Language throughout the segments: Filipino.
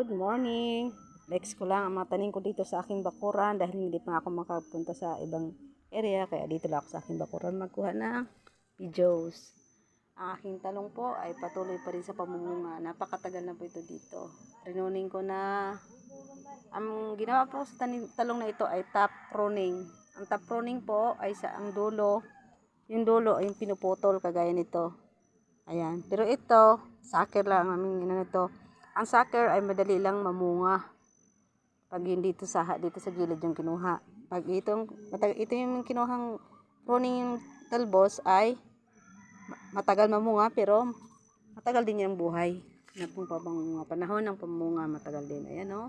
Good morning. Next ko lang ang mga tanim ko dito sa aking bakuran dahil hindi pa ako makapunta sa ibang area kaya dito lang ako sa aking bakuran magkuha ng videos. Ang aking talong po ay patuloy pa rin sa pamumunga. Napakatagal na po ito dito. Rinuning ko na ang ginawa po sa tanim, talong na ito ay top pruning. Ang top pruning po ay sa ang dulo. Yung dulo ay yung pinuputol kagaya nito. Ayan. Pero ito, sucker lang ang aming ano nito. Ang sucker ay madali lang mamunga. Pag hindi ito sa dito sa gilid yung kinuha. Pag itong ito yung kinuhang pruning talbos ay ma- matagal mamunga pero matagal din yung buhay. Na pong pabang mga panahon ng pamunga matagal din. Ayan o.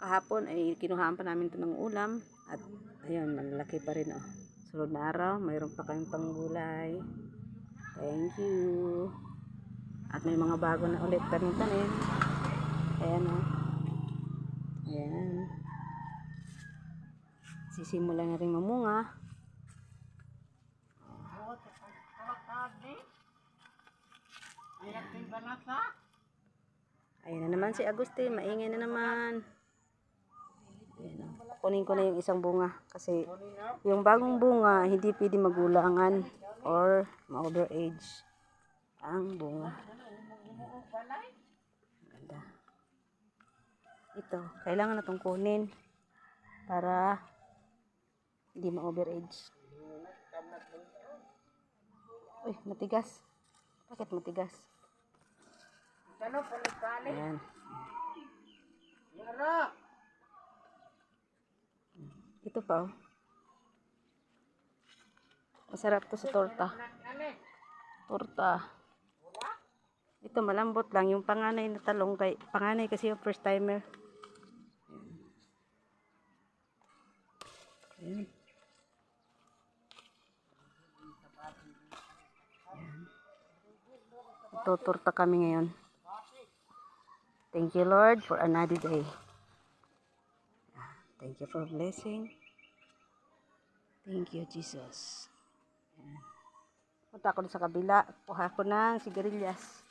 Kahapon ay kinuhaan pa namin ito ng ulam at ayun, malalaki pa rin o. Sunod na araw, mayroon pa kayong panggulay. Thank you. At may mga bago na ulit tanim-tanim. Ayan o. Ayan. Sisimula na rin mamunga. Ayan na naman si Agustin. Maingay na naman. Ayan o. Kunin ko na yung isang bunga. Kasi yung bagong bunga, hindi pwede magulangan or ma-overage ang bunga. Ganda. Ito, kailangan na itong kunin para hindi ma-overage. Uy, matigas. Bakit matigas? Ayan. Ito pa, oh. Masarap to sa torta. Torta. Ito malambot lang. Yung panganay na talong kay panganay kasi yung first timer. Ayan. Ito, torta kami ngayon. Thank you Lord for another day. Thank you for blessing. Thank you Jesus. Ayan. Punta ako sa kabila. Kuha ko ng sigarilyas.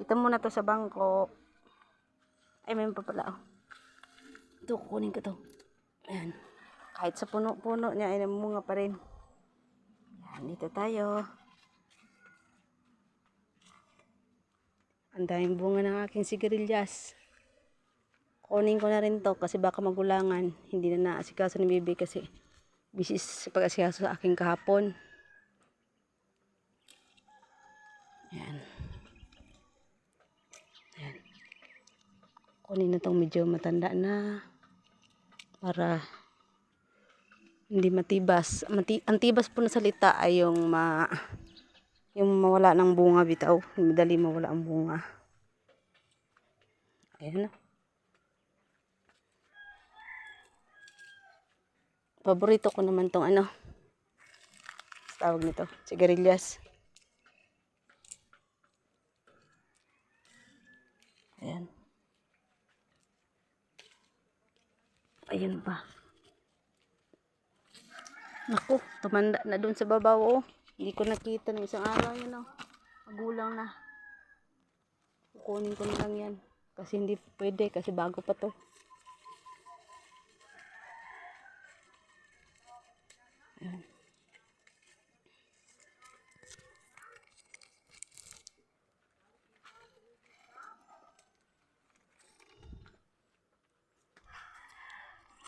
Ito muna to sa bangko. Ay, may pa pala. Oh. Ito, kukunin ko to. Ayan. Kahit sa puno-puno niya ay namunga pa rin. Ayan, dito tayo. Ang daming bunga ng aking sigarilyas. Kunin ko na rin to kasi baka magulangan. Hindi na naasikaso ni Bibi kasi bisis sa pag-asikaso sa aking kahapon. Ayan. Kunin na tong medyo matanda na para hindi matibas. Mati ang tibas po na salita ay yung ma yung mawala ng bunga bitaw. Madali mawala ang bunga. Ayan na. Paborito ko naman tong ano. Tawag nito, sigarilyas. Ayan. Ayun pa. Naku, tumanda na dun sa babaw oh. Hindi ko nakita ng isang araw yun oh. Magulang na. Kukunin ko na lang yan. Kasi hindi pwede kasi bago pa to. Ayan.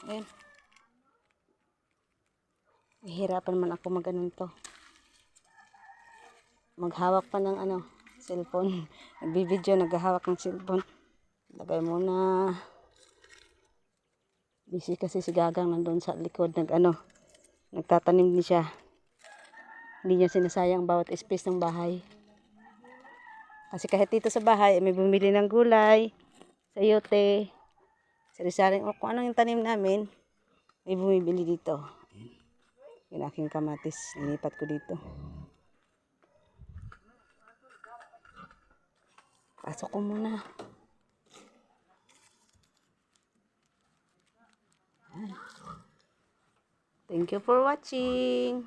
Ayan. Nahihirapan man ako mag to. Maghawak pa ng ano, cellphone. Nagbibideo, naghahawak ng cellphone. Lagay muna. Busy kasi si Gagang nandun sa likod. Nag ano, nagtatanim din siya. Hindi niya sinasayang bawat space ng bahay. Kasi kahit dito sa bahay, may bumili ng gulay, sayote, sari-saring, o kung ano yung tanim namin, may bumibili dito. Yung aking kamatis, nilipat ko dito. Pasok ko muna. Thank you for watching.